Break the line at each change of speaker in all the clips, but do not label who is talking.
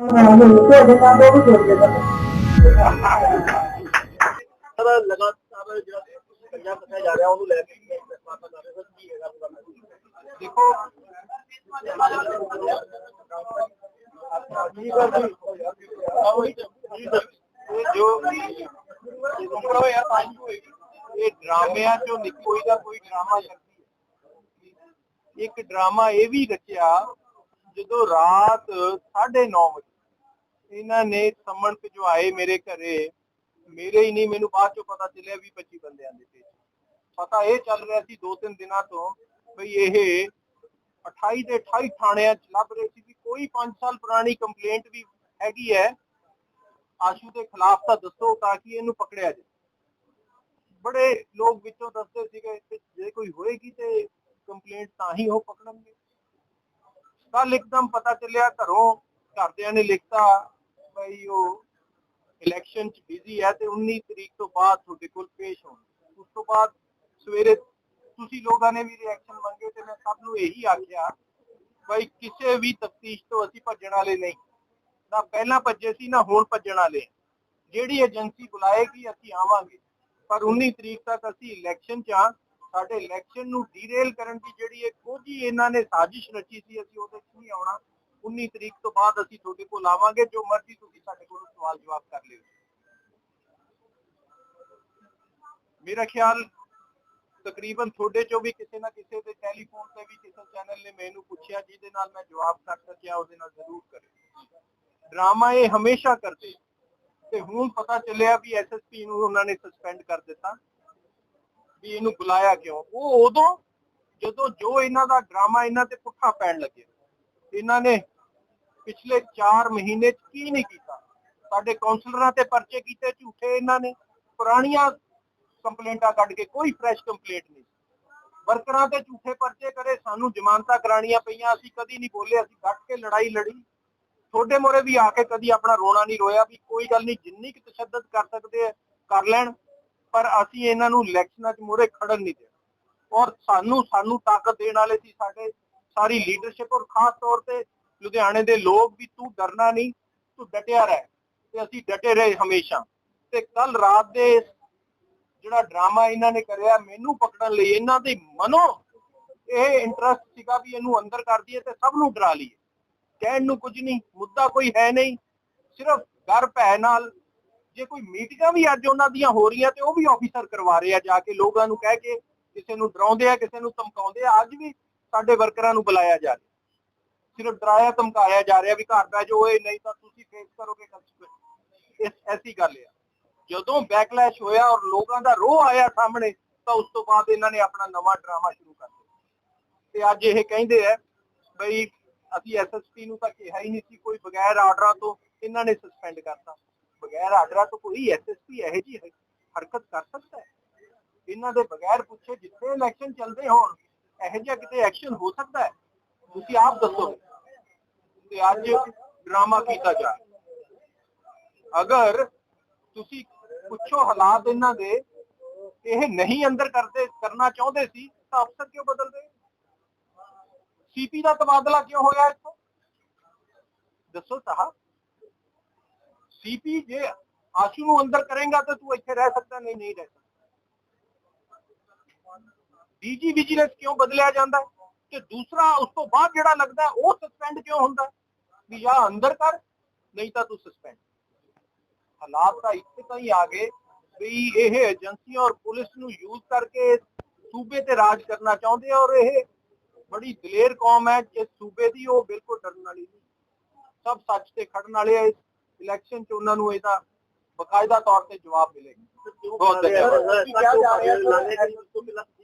Sir ਲਗਾਤਾਰ ਜਿਹੜਾ ਪੰਜਾਬ ਕੱਟਿਆ ਜਾ ਰਿਹਾ ਉਹਨੂੰ ਲੈ ਕੇ ਕੀ ਕਰ ਰਹੇ ਸਰ ਕੀ ਹੈਗਾ ਪੂਰਾ ਦੇਖੋ ਜੀ ਸਰ ਜੋ ਇਹ ਯਾਰ ਤਾਂ ਹੋਏਗੀ ਇਹ ਡਰਾਮਿਆਂ ਚੋਂ ਨਿਕ ਕੋਈ ਦਾ ਕੋਈ ਡਰਾਮਾ ਸ਼ਕਤੀ ਇੱਕ ਡਰਾਮਾ ਇਹ ਵੀ ਰਚਿਆ ਜਦੋਂ ਰਾਤ 9:30 ਵਜੇ ਇਹਨਾਂ ਨੇ ਸੰਮਣ ਭਿਜਵਾਏ ਮੇਰੇ ਘਰੇ, ਮੇਰੇ ਹੀ ਨਹੀਂ, ਮੈਨੂੰ ਬਾਅਦ ਚੋਂ ਪਤਾ ਚੱਲਿਆ ਵੀ 25 ਬੰਦਿਆਂ ਦੇ ਤੇ ਪਤਾ ਇਹ ਚੱਲ ਰਿਹਾ ਸੀ ਦੋ ਤਿੰਨ ਦਿਨਾਂ ਤੋਂ ਵੀ ਇਹ 28 ਦੇ 28 ਥਾਣਿਆਂ 'ਚ ਲੱਭ ਰਹੇ ਸੀ ਵੀ ਕੋਈ 5 ਸਾਲ ਪੁਰਾਣੀ ਕੰਪਲੇਂਟ ਵੀ ਹੈਗੀ ਹੈ, ਆਸ਼ੂ ਦੇ ਖਿਲਾਫ ਤਾਂ ਦੱਸੋ ਤਾਂ ਕਿ ਇਹਨੂੰ ਪਕੜਿਆ ਜਾਏ ਬੜੇ ਲੋਕ ਵਿੱਚੋਂ ਦੱਸਦੇ ਸੀਗੇ ਕਿ ਜੇ ਕੋਈ ਹੋਏਗੀ ਤੇ ਕੰਪਲੇਂਟ ਤਾਂ ਹੀ ਉਹ ਪਕੜਨਗੇ। ਕੱਲ ਇੱਕਦਮ ਪਤਾ ਚੱਲਿਆ ਘਰੋਂ ਘਰਦਿਆਂ ਨੇ ਲਿਖਤਾ ਬਈ ਉਹ ਇਲੈਕਸ਼ਨ ਚ ਬਿਜ਼ੀ ਹੈ ਤੇ 19 ਤਰੀਕ ਤੋਂ ਬਾਅਦ ਤੁਹਾਡੇ ਕੋਲ ਪੇਸ਼ ਹੋਣ। ਉਸ ਤੋਂ ਬਾਅਦ ਸਵੇਰੇ ਤੁਸੀਂ ਲੋਕਾਂ ਨੇ ਵੀ ਰਿਐਕਸ਼ਨ ਮੰਗੇ ਤੇ ਮੈਂ ਸਭ ਨੂੰ ਇਹੀ ਆਖਿਆ ਬਈ ਕਿਸੇ ਵੀ ਤਫਤੀਸ਼ ਤੋਂ ਅਸੀਂ ਭੱਜਣ ਵਾਲੇ ਨਹੀਂ। ਨਾ ਪਹਿਲਾਂ ਭੱਜੇ ਸੀ, ਨਾ ਹੁਣ ਭੱਜਣ ਵਾਲੇ ਜਿਹੜੀ ਏਜੰਸੀ ਬੁਲਾਏਗੀ, ਅਸੀਂ ਆਵਾਂਗੇ। ਪਰ 19 ਤਰੀਕ ਤੱਕ ਅਸੀਂ ਇਲੈਕਸ਼ਨ ਚ ਆ ਸਾਡੇ ਇਲੈਕਸ਼ਨ ਨੂੰ ਡੀਰੇਲ ਕਰਨ ਦੀ ਜਿਹੜੀ ਇਹ ਕੋਝੀ ਇਹਨਾਂ ਨੇ ਸਾਜ਼ਿਸ਼ ਰਚੀ ਸੀ, ਅਸੀਂ ਉਹਦੇ 'ਚ ਨਹੀਂ ਆਉਣਾ। 19 ਤਰੀਕ ਤੋਂ ਬਾਅਦ ਅਸੀਂ ਤੁਹਾਡੇ ਕੋਲ ਆਵਾਂਗੇ, ਜੋ ਮਰਜ਼ੀ ਤੁਸੀਂ ਸਾਡੇ ਕੋਲੋਂ ਸਵਾਲ ਜਵਾਬ ਕਰ ਲਿਓ। ਮੇਰਾ ਖਿਆਲ ਤਕਰੀਬਨ ਤੁਹਾਡੇ ਚੋਂ ਵੀ ਕਿਸੇ ਨਾ ਕਿਸੇ ਦੇ ਟੈਲੀਫੋਨ ਤੇ ਵੀ ਕਿਸੇ ਚੈਨਲ ਨੇ ਮੈਨੂੰ ਪੁੱਛਿਆ, ਜਿਹਦੇ ਨਾਲ ਮੈਂ ਜਵਾਬ ਕਰ ਸਕਿਆ, ਉਹਦੇ ਨਾਲ ਜ਼ਰੂਰ ਕਰੇ ਡਰਾਮਾ ਇਹ ਹਮੇਸ਼ਾ ਕਰਦੇ। ਤੇ ਹੁਣ ਪਤਾ ਚੱਲਿਆ ਵੀ ਐਸਐਸਪੀ ਨੂੰ ਉਹਨਾਂ ਨੇ ਸਸਪੈਂਡ ਕਰ ਦਿੱਤਾ। ਵੀ ਇਹਨੂੰ ਬੁਲਾਇਆ ਕਿਉਂ? ਉਹ ਉਦੋਂ ਜਦੋਂ ਜੋ ਇਹਨਾਂ ਦਾ ਡਰਾਮਾ ਇਹਨਾਂ ਤੇ ਪੁੱਠਾ ਪੈਣ ਲੱਗਿਆ ਇਹਨਾਂ ਨੇ ਪਿਛਲੇ 4 ਮਹੀਨੇ ਚ ਕੀ ਨਹੀਂ ਕੀਤਾ? ਸਾਡੇ ਕਾਉਂਸਲਰਾਂ ਤੇ ਪਰਚੇ ਕੀਤੇ, ਝੂਠੇ ਇਹਨਾਂ ਨੇ, ਪੁਰਾਣੀਆਂ ਕੰਪਲੇਂਟਾਂ ਕੱਢ ਕੇ ਕੋਈ ਫਰੈਸ਼ ਕੰਪਲੇਂਟ ਨਹੀਂ। ਵਰਕਰਾਂ ਤੇ ਝੂਠੇ ਪਰਚੇ ਕਰੇ, ਸਾਨੂੰ ਜ਼ਮਾਨਤਾਂ ਕਰਾਣੀਆਂ ਪਈਆਂ, ਅਸੀਂ ਕਦੀ ਨਹੀਂ ਬੋਲੇ, ਅਸੀਂ ਡਟ ਕੇ ਲੜਾਈ ਲੜੀ। ਤੁਹਾਡੇ ਮੋਰੇ ਵੀ ਆ ਕੇ ਕਦੀ ਆਪਣਾ ਰੋਣਾ ਨਹੀਂ ਰੋਇਆ ਵੀ ਕੋਈ ਗੱਲ ਨਹੀਂ, ਜਿੰਨੀ ਕੁ ਤਸ਼ੱਦਦ ਕਰ ਸਕਦੇ ਆ, ਕਰ ਲੈਣ। ਪਰ ਅਸੀਂ ਇਹਨਾਂ ਨੂੰ ਇਲੈਕਸ਼ਨਾਂ 'ਚ ਮੋਰੇ ਖੜਨ ਨਹੀਂ ਦੇਣਾ। ਔਰ ਸਾਨੂੰ ਸਾਨੂੰ ਤਾਕਤ ਦੇਣ ਵਾਲੇ ਸੀ ਸਾਡੇ, ਸਾਰੀ ਲੀਡਰਸ਼ਿਪ ਔਰ ਖਾਸ ਤੌਰ ਤੇ ਲੁਧਿਆਣੇ ਦੇ ਲੋਕ ਵੀ ਤੂੰ ਡਰਨਾ ਨਹੀਂ, ਤੂੰ ਡਟਿਆ ਰਹਿ ਤੇ ਅਸੀਂ ਡਟੇ ਰਹੇ ਹਮੇਸ਼ਾ। ਤੇ ਕੱਲ ਰਾਤ ਦੇ ਜਿਹੜਾ ਡਰਾਮਾ ਇਹਨਾਂ ਨੇ ਕਰਿਆ, ਮੈਨੂੰ ਪਕੜਨ ਲਈ ਇਹਨਾਂ ਦੇ ਮਨੋਂ ਇਹ ਇੰਟਰਸਟ ਸੀਗਾ ਵੀ ਇਹਨੂੰ ਅੰਦਰ ਕਰ ਦਈਏ ਤੇ ਸਭ ਨੂੰ ਡਰਾ ਲਈਏ। ਕਹਿਣ ਨੂੰ ਕੁਝ ਨਹੀਂ, ਮੁੱਦਾ ਕੋਈ ਹੈ ਨਹੀਂ, ਸਿਰਫ ਡਰ ਭੈ ਨਾਲ ਜੇ ਕੋਈ ਮੀਟਿੰਗਾਂ ਵੀ ਅੱਜ ਉਹਨਾਂ ਦੀਆਂ ਹੋ ਰਹੀਆਂ ਤੇ ਉਹ ਵੀ ਆਫੀਸਰ ਕਰਵਾ ਰਹੇ ਆ ਜਾ ਕੇ, ਲੋਕਾਂ ਨੂੰ ਕਹਿ ਕੇ ਕਿਸੇ ਨੂੰ ਡਰਾਉਂਦੇ ਆ, ਕਿਸੇ ਨੂੰ ਧਮਕਾਉਂਦੇ ਆ, ਅੱਜ ਵੀ ਸਾਡੇ ਵਰਕਰਾਂ ਨੂੰ ਬੁਲਾਇਆ ਜਾ ਰਿਹਾ। ਸਿਰਫ ਡਰਾਇਆ, ਧਮਕਾਇਆ ਜਾ ਰਿਹਾ ਵੀ ਘਰ ਬਹਿ ਜਾਓ ਨਹੀਂ ਤਾਂ ਤੁਸੀਂ ਫੇਸ ਕਰੋਗੇ consequence। ਇਸ, ਐਸੀ ਗੱਲ ਆ। ਜਦੋਂ ਬੈਕਲੈਸ਼ ਹੋਇਆ ਔਰ ਲੋਕਾਂ ਦਾ ਰੋਹ ਆਇਆ ਸਾਹਮਣੇ, ਤਾਂ ਉਸ ਤੋਂ ਬਾਅਦ ਇਹਨਾਂ ਨੇ ਆਪਣਾ ਨਵਾਂ ਡਰਾਮਾ ਸ਼ੁਰੂ ਕਰ ਦਿੱਤਾ। ਤੇ ਅੱਜ ਇਹ ਕਹਿੰਦੇ ਆ, ਬਈ ਅਸੀਂ ਐਸਐਸਪੀ ਨੂੰ ਤਾਂ ਕਿਹਾ ਹੀ ਨਹੀਂ ਸੀ, ਕੋਈ ਬਗੈਰ ਆਰਡਰਾਂ ਤੋਂ ਇਹਨਾਂ ਨੇ ਸਸਪੈਂਡ ਕਰਤਾ। ਬਗੈਰ ਆਰਡਰਾਂ ਤੋਂ ਕੋਈ ਐਸਐਸਪੀ ਇਹੋ ਜੀ ਹਰਕਤ ਕਰ ਸਕਦਾ ਹੈ? ਇਹਨਾਂ ਦੇ ਬਗੈਰ ਪੁੱਛੇ ਜਿੱਥੇ ਇਲੈਕਸ਼ਨ ਚੱਲਦੇ ਹੋਣ, ਇਹੋ ਜਿਹਾ ਕਿਤੇ ਐਕਸ਼ਨ ਹੋ ਸਕਦਾ ਹੈ? ਤੁਸੀਂ ਆਪ ਦੱਸੋ। ਤੇ ਅੱਜ ਡਰਾਮਾ ਕੀਤਾ ਜਾ ਅਗਰ ਤੁਸੀਂ ਪੁੱਛੋ ਹਾਲਾਤ ਇਹਨਾਂ ਦੇ, ਇਹ ਨਹੀਂ ਅੰਦਰ ਕਰਦੇ, ਕਰਨਾ ਚਾਹੁੰਦੇ ਸੀ, ਤਾਂ ਅਫਸਰ ਕਿਉਂ ਬਦਲਦੇ? ਸੀਪੀ ਦਾ ਤਬਾਦਲਾ ਕਿਉਂ ਹੋਇਆ ਇੱਥੋਂ? ਦੱਸੋ ਸਾਹਿਬ। ਸੀਪੀ ਜੇ ਆਸ਼ੂ ਨੂੰ ਅੰਦਰ ਕਰੇਗਾ ਤਾਂ ਤੂੰ ਇੱਥੇ ਰਹਿ ਸਕਦਾ ਨਹੀਂ ਨਹੀਂ ਰਹਿ ਸਕਦਾ ਡੀਜੀ ਵਿਜੀਲੈਂਸ ਕਿਉਂ ਬਦਲਿਆ ਜਾਂਦਾ ਹੈ? ਤੇ ਦੂਸਰਾ ਉਸ ਤੋਂ ਬਾਅਦ ਜਿਹੜਾ ਲੱਗਦਾ ਹੈ, ਉਹ ਸਸਪੈਂਡ ਕਿਉਂ ਹੁੰਦਾ ਹੈ? ਵੀ ਜਾਂ ਅੰਦਰ ਕਰ ਨਹੀਂ ਤਾਂ ਤੂੰ ਸਸਪੈਂਡ ਹਾਲਾਤ ਤਾਂ ਇੱਥੇ ਤਾਈਂ ਆ ਗਏ ਵੀ ਇਹ ਏਜੰਸੀਆਂ ਔਰ ਪੁਲਿਸ ਨੂੰ ਯੂਜ਼ ਕਰਕੇ ਸੂਬੇ ਤੇ ਰਾਜ ਕਰਨਾ ਚਾਹੁੰਦੇ ਆ ਔਰ ਇਹ ਬੜੀ ਦਲੇਰ ਕੌਮ ਹੈ ਇਸ ਸੂਬੇ ਦੀ ਉਹ ਬਿਲਕੁਲ ਡਰਨ ਵਾਲੀ ਨਹੀਂ ਸਭ ਸੱਚ ਤੇ ਖੜਨ ਵਾਲੇ ਆ ਇਸ ਇਲੈਕਸ਼ਨ 'ਚ ਉਹਨਾਂ ਨੂੰ ਇਹਦਾ ਬਕਾਇਦਾ ਤੌਰ ਤੇ ਜਵਾਬ ਮਿਲੇਗਾ ਬਹੁਤ ਧੰਨਵਾਦ
ਕੀ ਕਿਹਾ ਜਾ ਰਿਹਾ ਹੈ?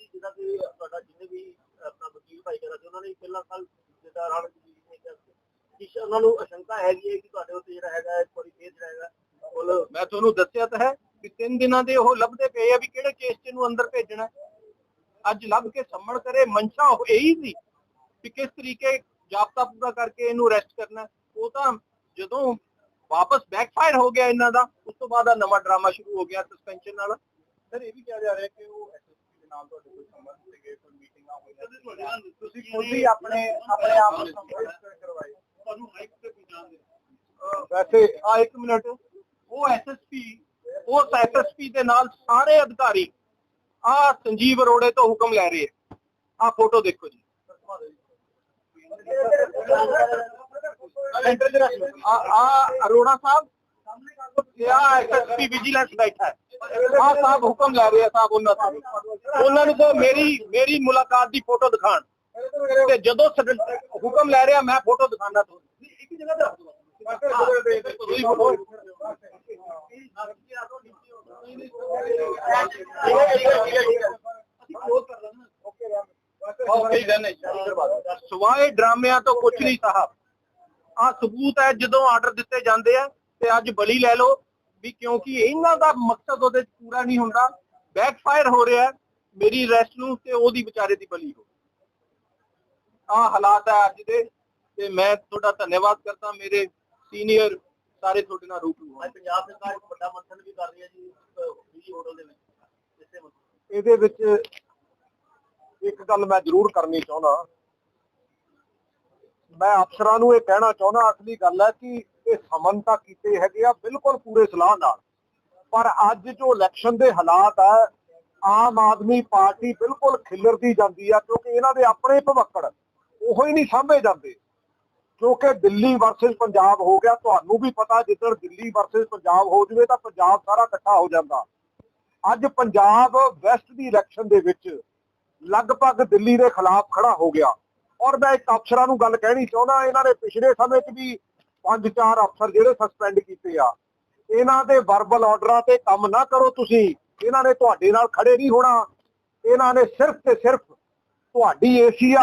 ਜਿਹਦਾ ਕਿ ਤੁਹਾਡਾ ਜਿੰਨੇ ਵੀ ਆਪਣਾ ਵਕੀਲ ਭਾਈ ਕਰਾ ਸੀ ਉਹਨਾਂ ਨੇ ਪਹਿਲਾਂ ਕੱਲ ਜਿੱਦਾਂ ਰਾਣ ਜੀ ਨੇ ਕਿਹਾ ਸੀ ਕਿ ਉਹਨਾਂ ਨੂੰ ਅਸ਼ੰਕਾ ਹੈਗੀ ਹੈ ਕਿ ਤੁਹਾਡੇ ਉੱਤੇ ਜਿਹੜਾ ਹੈਗਾ ਹੈ ਥੋੜੀ ਤੇਜ਼ ਰਹੇਗਾ ਉਹ ਮੈਂ ਤੁਹਾਨੂੰ ਦੱਸਿਆ ਤਾਂ ਹੈ ਕਿ ਤਿੰਨ ਦਿਨਾਂ ਦੇ ਉਹ ਲੱਭਦੇ ਪਏ ਆ ਵੀ ਕਿਹੜੇ ਕੇਸ 'ਚ ਇਹਨੂੰ ਅੰਦਰ ਭੇਜਣਾ। ਅੱਜ ਲੱਭ ਕੇ ਸੰਮਣ ਕਰੇ ਮਨਸ਼ਾ ਉਹ ਇਹੀ ਸੀ ਕਿ ਕਿਸ ਤਰੀਕੇ ਜਾਬਤਾ ਪੂਰਾ ਕਰਕੇ ਇਹਨੂੰ ਅਰੈਸਟ ਕਰਨਾ। ਉਹ ਤਾਂ ਜਦੋਂ ਵਾਪਸ ਬੈਕਫਾਇਰ ਹੋ ਗਿਆ ਇਹਨਾਂ ਦਾ ਉਸ ਤੋਂ ਬਾਅਦ ਆ ਨਵਾਂ ਡਰਾਮਾ ਸ਼ੁਰੂ ਹੋ ਗਿਆ ਸਸਪੈਂਸ਼ਨ ਨਾਲ। ਸਰ ਇਹ ਵੀ ਕਿਹਾ ਜਾ ਰਿਹਾ ਕਿ ਉਹ ਐਸਐਸਪੀ ਦੇ ਨਾਲ ਤੁਹਾਡੇ ਕੋਈ ਸੰਬੰਧ ਸੀਗੇ ਕੋਈ ਮੀਟਿੰਗਾਂ ਹੋਈਆਂ ਤੁਸੀਂ ਖੁਦ ਹੀ ਆਪਣੇ ਆਪਣੇ ਆਪ ਨੂੰ ਸੰਬੋਧਿਤ ਕਰਵਾਏ ਤੁਹਾਨੂੰ ਹਾਈਕ ਤੇ ਪਛਾਣ ਦੇ ਵੈਸੇ ਆ ਇੱਕ ਮਿੰਟ। ਉਹ ਐਸਐਸਪੀ ਉਸ ਐਸਐਸਪੀ ਦੇ ਨਾਲ ਸਾਰੇ ਅਧਿਕਾਰੀ ਆ ਸੰਜੀਵ ਅਰੋੜੇ ਤੋਂ ਹੁਕਮ ਲੈ ਰਹੇ ਆ। ਆ ਫੋਟੋ ਦੇਖੋ ਜੀ। ਆ ਆ ਅਰੋੜਾ ਸਾਹਿਬ ਇਹ ਆ ਐਸਐਸਪੀ ਵਿਜੀਲੈਂਸ ਬੈਠਾ ਹੈ। ਆ ਸਾਹਿਬ ਹੁਕਮ ਲੈ ਰਹੇ ਆ ਸਾਹਿਬ ਉਹਨਾਂ ਤੋਂ। ਉਹਨਾਂ ਨੂੰ ਕਹੋ ਮੇਰੀ ਮੇਰੀ ਮੁਲਾਕਾਤ ਦੀ ਫੋਟੋ ਦਿਖਾਣ ਤੇ ਜਦੋਂ ਸਡ- ਹੁਕਮ ਲੈ ਰਿਹਾ ਮੈਂ ਫੋਟੋ ਦਿਖਾਣਾ ਤੁਹਾਨੂੰ। ਇੱਕ ਜਗ੍ਹਾ ਤੇ ਰੱਖ ਦੋ ਤੁਸੀਂ ਬੋਲੋ ਸਵਾਏ ਡਰਾਮਿਆਂ ਤੋਂ ਕੁਝ ਨਹੀਂ ਸਾਹਿਬ। ਆ ਸਬੂਤ ਹੈ ਜਦੋਂ ਆਰਡਰ ਦਿੱਤੇ ਜਾਂਦੇ ਆ ਤੇ ਅੱਜ ਬਲੀ ਲੈ ਲਓ ਵੀ ਕਿਉਂਕਿ ਇਹਨਾਂ ਦਾ ਮਕਸਦ ਉਹਦੇ ਪੂਰਾ ਨਹੀਂ ਹੁੰਦਾ ਬੈਕਫਾਇਰ ਹੋ ਰਿਹਾ ਮੇਰੀ ਰੈਸਟ ਨੂੰ ਤੇ ਉਹਦੀ ਵਿਚਾਰੇ ਦੀ ਬਲੀ ਹੋ ਆ ਹਾਲਾਤ ਹੈ ਅੱਜ ਦੇ ਤੇ ਮੈਂ ਤੁਹਾਡਾ ਧੰਨਵਾਦ ਕਰਦਾ ਮੇਰੇ ਸੀਨੀਅਰ ਸਾਰੇ ਤੁਹਾਡੇ ਨਾਲ ਰੂਬਰੂ ਹੋਣ।
ਪੰਜਾਬ ਸਰਕਾਰ ਇੱਕ ਵੱਡਾ ਮੰਥਨ ਵੀ ਕਰ ਰਹੀ ਹੈ ਜੀ ਬਿਜਲੀ ਹੋਟਲ ਦੇ ਵਿੱਚ
ਇਹਦੇ ਵਿੱਚ ਇੱਕ ਗੱਲ ਮੈਂ ਜ਼ਰੂਰ ਕਰਨੀ ਚਾਹੁੰਦਾ। ਮੈਂ ਅਫਸਰਾਂ ਨੂੰ ਇਹ ਕਹਿਣਾ ਚਾਹੁੰਦਾ, ਅਸਲੀ ਗੱਲ ਹੈ ਕਿ ਇਹ ਸਮਨ ਤਾਂ ਕੀਤੇ ਹੈਗੇ ਆ, ਬਿਲਕੁਲ ਪੂਰੇ ਸਲਾਹ ਨਾਲ। ਪਰ ਅੱਜ ਜੋ ਇਲੈਕਸ਼ਨ ਦੇ ਹਾਲਾਤ ਆ, ਆਮ ਆਦਮੀ ਪਾਰਟੀ ਬਿਲਕੁਲ ਖਿਲਰਦੀ ਜਾਂਦੀ ਆ, ਕਿਉਂਕਿ ਇਹਨਾਂ ਦੇ ਆਪਣੇ ਭਵੱਕੜ ਉਹੋ ਹੀ ਨਹੀਂ ਸਾਂਭੇ ਜਾਂਦੇ। ਕਿਉਂਕਿ ਦਿੱਲੀ ਵਰਸਸ ਪੰਜਾਬ ਹੋ ਗਿਆ, ਤੁਹਾਨੂੰ ਵੀ ਪਤਾ, ਜਿੱਦਣ ਦਿੱਲੀ ਵਰਸਸ ਪੰਜਾਬ ਹੋ ਜਵੇ ਤਾਂ ਪੰਜਾਬ ਸਾਰਾ ਇਕੱਠਾ ਹੋ ਜਾਂਦਾ। ਅੱਜ ਪੰਜਾਬ ਵੈਸਟ ਦੀ ਇਲੈਕਸ਼ਨ ਦੇ ਵਿੱਚ ਲਗਭਗ ਦਿੱਲੀ ਦੇ ਖਿਲਾਫ ਖੜਾ ਹੋ ਗਿਆ। ਔਰ ਮੈਂ ਇੱਕ ਅਫਸਰਾਂ ਨੂੰ ਗੱਲ ਕਹਿਣੀ ਚਾਹੁੰਦਾ, ਇਹਨਾਂ ਨੇ ਪਿਛਲੇ ਸਮੇਂ 'ਚ ਵੀ ਪੰਜ ਚਾਰ ਅਫਸਰ ਜਿਹੜੇ ਸਸਪੈਂਡ ਕੀਤੇ ਆ, ਇਹਨਾਂ ਦੇ ਵਰਬਲ ਆਰਡਰਾਂ ਤੇ ਕੰਮ ਨਾ ਕਰੋ ਤੁਸੀਂ, ਇਹਨਾਂ ਨੇ ਤੁਹਾਡੇ ਨਾਲ ਖੜੇ ਨਹੀਂ ਹੋਣਾ, ਇਹਨਾਂ ਨੇ ਸਿਰਫ ਤੇ ਸਿਰਫ ਤੁਹਾਡੀ ਏਸ਼ੀਆ